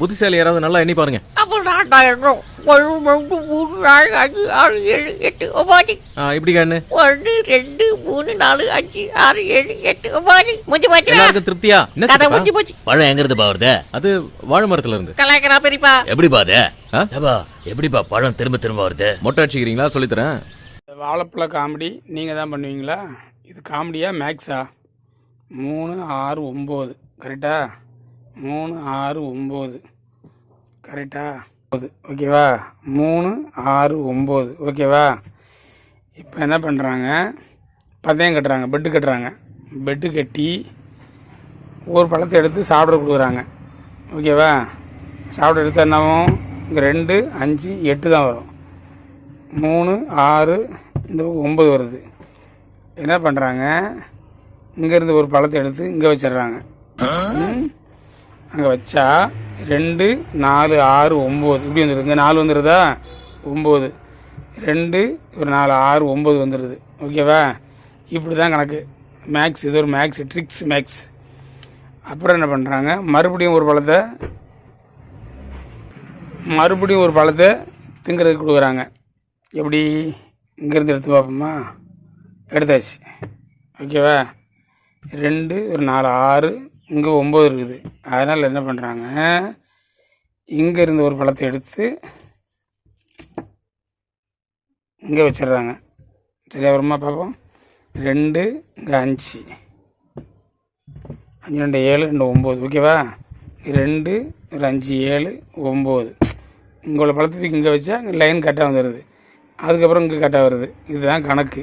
புத்திசாலி யாராவது நல்லா எண்ணி பாருங்க. அப்போ நான் எண்ணம் ஒன்று ரெண்டு மூணு நாலு அஞ்சு ஆறு ஏழு எட்டு ஒன்பது. ஆ, இப்படி கண்ணு. ஒன்று ரெண்டு மூணு நாலு அஞ்சு ஆறு ஏழு எட்டு ஒன்பது. முடிஞ்சு போச்சுடா. எல்லாருக்கும் திருப்தியா? என்ன கதை? முடிஞ்சு போச்சு. பழம் எங்க இருந்து வருது? அது வாழை மரத்துல இருந்து. கலாய்க்கிறா பெரியப்பா. ஆ? ஏப்பா எப்படிப்பா பழம் திரும்ப திரும்ப வருது? மொட்டை அடிச்சுக்கிறீங்களா? சொல்லித்தரேன். வாழைப்பழ காமெடி நீங்கள் தான் பண்ணுவீங்களா? இது காமெடியா மேக்ஸா? மூணு ஆறு ஒம்பது கரெக்டா? மூணு ஆறு ஒம்பது. கரெக்டா? ஓகேவா? மூணு ஆறு ஒம்பது. ஓகேவா? இப்போ என்ன பண்ணுறாங்க பந்தயம் கட்டுறாங்க. பெட்டு கட்டுறாங்க. பெட்டு கட்டி ஒரு பழத்தை எடுத்து சாப்பிட கொடுக்குறாங்க. ஓகேவா? சாப்பிட எடுத்து என்னவும்? ரெண்டு அஞ்சு எட்டு தான் வரும். மூணு ஆறு இந்த பக்கம் ஒம்பது வருது. என்ன பண்ணுறாங்க இங்கேருந்து ஒரு பழத்தை எடுத்து இங்கே வச்சிடுறாங்க. அங்கே வச்சா ரெண்டு நாலு ஆறு ஒம்பது. இப்படி வந்துடுது இங்கே நாலு வந்துடுதா ஒம்பது. ரெண்டு ஒரு நாலு ஆறு ஒம்பது வந்துடுது ஓகேவா? இப்படி தான் கணக்கு. மேக்ஸ் இது ஒரு மேக்ஸ் ட்ரிக்ஸ் மேக்ஸ் அப்புறம் என்ன பண்ணுறாங்க மறுபடியும் ஒரு பழத்தை மறுபடியும் ஒரு பழத்தை திங்கிறதுக்கு கொடுக்குறாங்க. எப்படி? இங்கேருந்து எடுத்து பார்ப்போமா? எடுத்தாச்சு. ஓகேவா? ரெண்டு ஒரு நாலு ஆறு இங்கே ஒம்பது இருக்குது. அதனால் என்ன பண்ணுறாங்க இங்கே இருந்த ஒரு பழத்தை எடுத்து இங்கே வச்சிடுறாங்க. சரி அப்புறமா பார்ப்போம் ரெண்டு இங்கே அஞ்சு. அஞ்சு ரெண்டு ஏழு ரெண்டு ஒம்பது. ஓகேவா ரெண்டு ஒரு அஞ்சு ஏழு ஒம்பது. உள்ள பழத்துக்கு இங்கே வச்சா இங்கே லைன் கரெக்டாக வந்துடுது அதுக்கப்புறம் இங்கே கரெக்டாக வருது. இதுதான் கணக்கு.